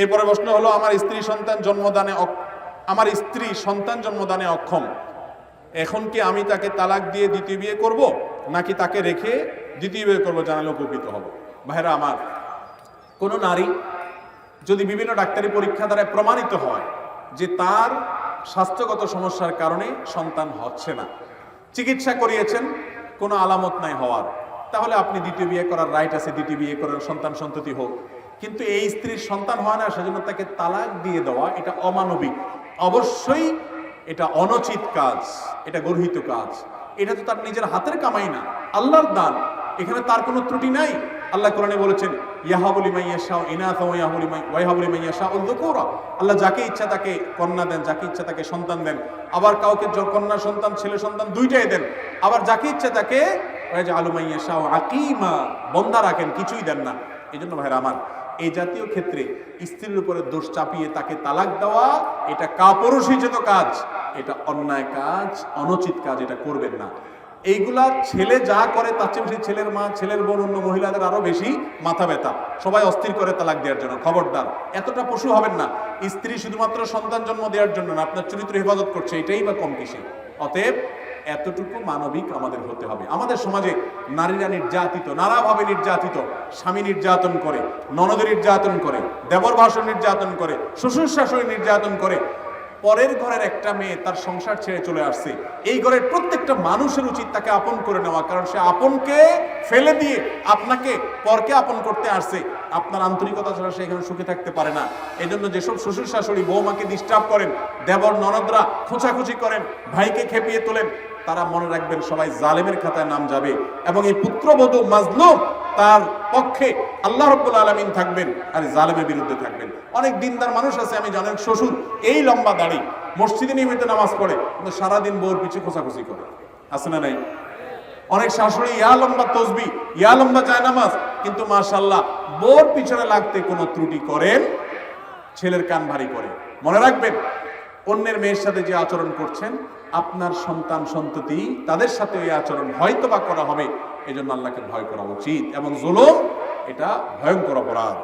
এরপরে প্রশ্ন হলো, আমার স্ত্রী সন্তান জন্মদানে আমার স্ত্রী সন্তান জন্মদানে অক্ষম। এখন কি আমি তাকে তালাক দিয়ে দ্বিতীয় বিয়ে করব, নাকি তাকে রেখে দ্বিতীয় বিয়ে করব? জানালে উপকৃত হব। ভাইরা আমার, কোনো নারী যদি বিভিন্ন ডাক্তারি পরীক্ষা দ্বারা প্রমাণিত হয় যে তার স্বাস্থ্যগত সমস্যার কারণে সন্তান হচ্ছে না, চিকিৎসা করিয়েছেন, কোনো আলামত নাই হওয়ার, তাহলে আপনি দ্বিতীয় বিয়ে করার রাইট আছে, দ্বিতীয় বিয়ে করার সন্তান সন্ততি হোক। কিন্তু এই স্ত্রীর সন্তান হয় না, সেজন্য তাকে তালাক দিয়ে দেওয়া, এটা অমানবিক। অবশ্যই এটা অনুচিত কাজ, এটা গর্হিত কাজ। এটা তো তার নিজের হাতের কামাই না, আল্লাহর দান। এখানে তার কোনো ত্রুটি নাই। আল্লাহ কোরআনে বলেছেন ইয়াহাবুলি মাইয়া শাহ ইনাথ ইয়াহুলি মাই ওয়াইহাবুলি মাইয়া শাহ উদ্দুকুরা আল্লাহ যাকে ইচ্ছা তাকে কন্যা দেন, যাকে ইচ্ছা তাকে সন্তান দেন। আবার কাউকে কন্যা সন্তান, ছেলে সন্তান দুইটাই দেন। আবার যাকে ইচ্ছা তাকে আলু মাইয়া শাহ আকিমা বন্দা রাখেন, কিছুই দেন না। এই জন্য ভাইরা আমার, এই জাতীয় ক্ষেত্রে স্ত্রীর উপরে দোষ চাপিয়ে তাকে তালাক দেওয়া, এটা কাপুরুষিত কাজ। এটা অন্যায় কাজ, অনুচিত কাজ, এটা করবেন না। এইগুলা ছেলে যা করে, তার চেয়ে বেশি ছেলের মা, ছেলের বোন, অন্য মহিলাদের আরও বেশি মাথা ব্যথা। সবাই অস্থির করে তালাক দেওয়ার জন্য। খবরদার, এতটা পশু হবেন না। স্ত্রী শুধুমাত্র সন্তান জন্ম দেওয়ার জন্য না, আপনার চরিত্র হেফাজত করছে, এটাই বা কম কিসে অতএব এতটুকু মানবিক আমাদের হতে হবে। আমাদের সমাজে নারীরা নির্যাতিত, নানাভাবে নির্যাতিত, স্বামী নির্যাতন করে, ননদ নির্যাতন করে, দেবর ভাষণ নির্যাতন করে, শ্বশুর শাশুড়ি নির্যাতন করে, পরের ঘরের একটা মেয়ে তার সংসার ছেড়ে চলে আসছে। এই ঘরের প্রত্যেকটা মানুষের উচিত তাকে আপন করে নেওয়া, কারণ সে আপনকে ফেলে দিয়ে আপনাকে পরকে আপন করতে আসছে। আপনার আন্তরিকতা ছাড়া সে এখানে সুখে থাকতে পারে না। এই জন্য যেসব শ্বশুর শাশুড়ি বৌমাকে ডিস্টার্ব করেন, দেবর ননদরা খোঁচাখুচি করেন, ভাইকে খেপিয়ে তোলেন তারা মনে রাখবেন সবাই জালেমের খাতায় নাম যাবে এবং এই পুত্রবধূ মাজলুম তার পক্ষে আল্লাহ রব্বুল আলমিন থাকবেন আর জালেমের বিরুদ্ধে থাকবেন। অনেক দিনদার মানুষ আছে, আমি জানেন শ্বশুর এই লম্বা দাড়ি, মসজিদে নিয়মিত নামাজ পড়ে, কিন্তু সারাদিন বউর পিছু খোঁচাখুচি করে। আছে না নাই? অনেক শাশুড়ি, ইয়া লম্বা তসবি, ইয়া লম্বা যায় নামাজ কিন্তু মাশাল্লাহ বোর পিছনে লাগতে কোনো ত্রুটি করেন, ছেলের কান ভারী করে। মনে রাখবেন অন্যের মেয়ের সাথে যে আচরণ করছেন, আপনার সন্তান সন্ততি তাদের সাথে ওই আচরণ হয়তো বা করা হবে। এই জন্য আল্লাহকে ভয় করা উচিত এবং জুলুম এটা ভয়ঙ্কর অপরাধ।